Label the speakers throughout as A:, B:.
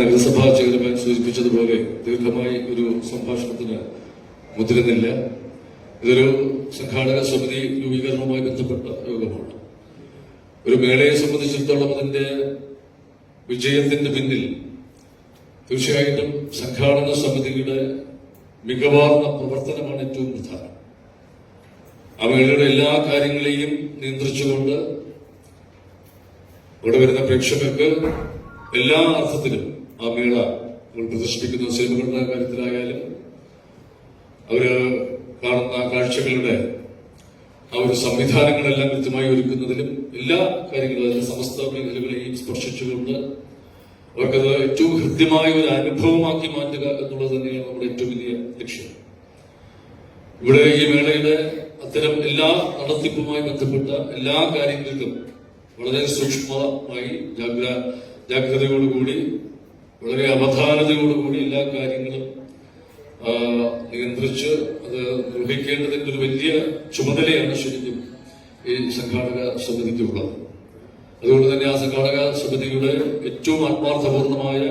A: നഗരസഭാ ചെയർമാൻ സൂചിപ്പിച്ചതുപോലെ ദീർഘമായി ഒരു സംഭാഷണത്തിന് മുതിരുന്നില്ല. ഇതൊരു സംഘാടക സമിതി രൂപീകരണവുമായി ബന്ധപ്പെട്ട യോഗമാണ്. ഒരു മേളയെ സംബന്ധിച്ചിടത്തോളം അതിന്റെ വിജയത്തിന്റെ പിന്നിൽ തീർച്ചയായിട്ടും സംഘാടന സമിതിയുടെ മികവാർന്ന പ്രവർത്തനമാണ് ഏറ്റവും പ്രധാനം. ആ മേളയുടെ എല്ലാ കാര്യങ്ങളെയും നിയന്ത്രിച്ചുകൊണ്ട് ഇവിടെ വരുന്ന പ്രേക്ഷകർക്ക് എല്ലാ അർത്ഥത്തിലും ആ മേള നമ്മൾ പ്രദർശിപ്പിക്കുന്ന സിനിമകളുടെ കാര്യത്തിലായാലും അവർ കാണുന്ന കാഴ്ചകളുടെ ആ ഒരു സംവിധാനങ്ങളെല്ലാം കൃത്യമായി ഒരുക്കുന്നതിലും എല്ലാ കാര്യങ്ങളും അതിന്റെ സമസ്ത മേഖലകളെയും സ്പർശിച്ചുകൊണ്ട് അവർക്കത് ഏറ്റവും ഹൃദ്യമായ ഒരു അനുഭവമാക്കി മാറ്റുക എന്നുള്ളത് തന്നെയാണ് നമ്മുടെ ഏറ്റവും വലിയ ലക്ഷ്യം. ഇവിടെ ഈ മേളയുടെ അത്തരം എല്ലാ നടത്തിപ്പുമായി ബന്ധപ്പെട്ട എല്ലാ കാര്യങ്ങൾക്കും വളരെ സൂക്ഷ്മമായി ജാഗ്ര ജാഗ്രതയോടുകൂടി വളരെ അവധാനതയോടുകൂടി എല്ലാ കാര്യങ്ങളും നിയന്ത്രിച്ച് അത് നിർവഹിക്കേണ്ടതിന്റെ ഒരു വലിയ ചുമതലയാണ് ശരിക്കും ഈ സംഘാടക സമിതിക്കുള്ളത്. അതുകൊണ്ട് തന്നെ ആ സംഘാടക സമിതിയുടെ ഏറ്റവും ആത്മാർത്ഥപൂർണമായ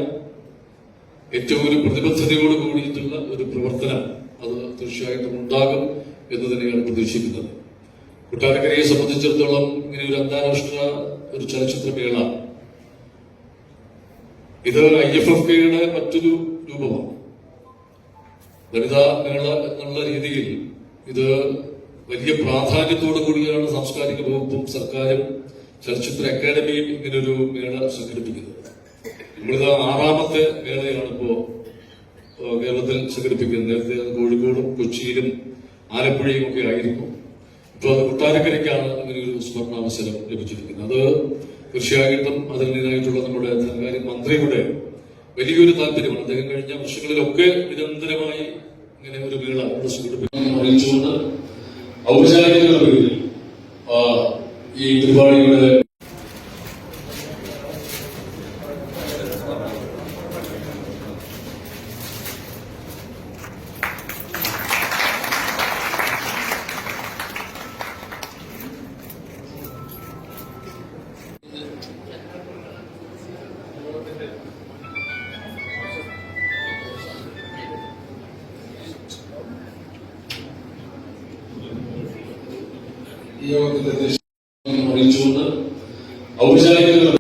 A: ഏറ്റവും ഒരു പ്രതിബദ്ധതയോട് കൂടിയിട്ടുള്ള ഒരു പ്രവർത്തനം അത് തീർച്ചയായിട്ടും ഉണ്ടാകും എന്ന് തന്നെയാണ് പ്രതീക്ഷിക്കുന്നത്. കൊട്ടാരക്കരയെ സംബന്ധിച്ചിടത്തോളം ഇങ്ങനെ ഒരു അന്താരാഷ്ട്ര ഒരു ചലച്ചിത്രമേള ഇത് ഐ എഫ് എഫ് കെയുടെ മറ്റൊരു രൂപമാണ്. വനിതാ മേള എന്നുള്ള രീതിയിൽ ഇത് വലിയ പ്രാധാന്യത്തോടു കൂടിയാണ് സാംസ്കാരിക വകുപ്പും സർക്കാരും ചലച്ചിത്ര അക്കാദമിയും ഇങ്ങനൊരു മേള സംഘടിപ്പിക്കുന്നത്. നമ്മളിത് ആറാമത്തെ മേളയാണ് ഇപ്പോ കേരളത്തിൽ സംഘടിപ്പിക്കുന്നത്. നേരത്തെ കോഴിക്കോടും കൊച്ചിയിലും ആലപ്പുഴയും ഒക്കെ ആയിരുന്നു ഇപ്പോൾ അത് കൊട്ടാരക്കരയ്ക്കാണ് ഇങ്ങനെയൊരു സ്വർണാവസരം ലഭിച്ചിരിക്കുന്നത്. അത് തീർച്ചയായിട്ടും അതിനായിട്ടുള്ള നമ്മുടെ ധനകാര്യ മന്ത്രിയുടെ വലിയൊരു താല്പര്യമാണ്. അദ്ദേഹം കഴിഞ്ഞ വർഷങ്ങളിലൊക്കെ നിരന്തരമായി ഇങ്ങനെ ഒരു മേള അറിയിച്ചുകൊണ്ട് ആ, ഈ പരിപാടിയുടെ
B: ഈ യോഗത്തിന്റെ അറിയിച്ചുകൊണ്ട് ഔപചാരിക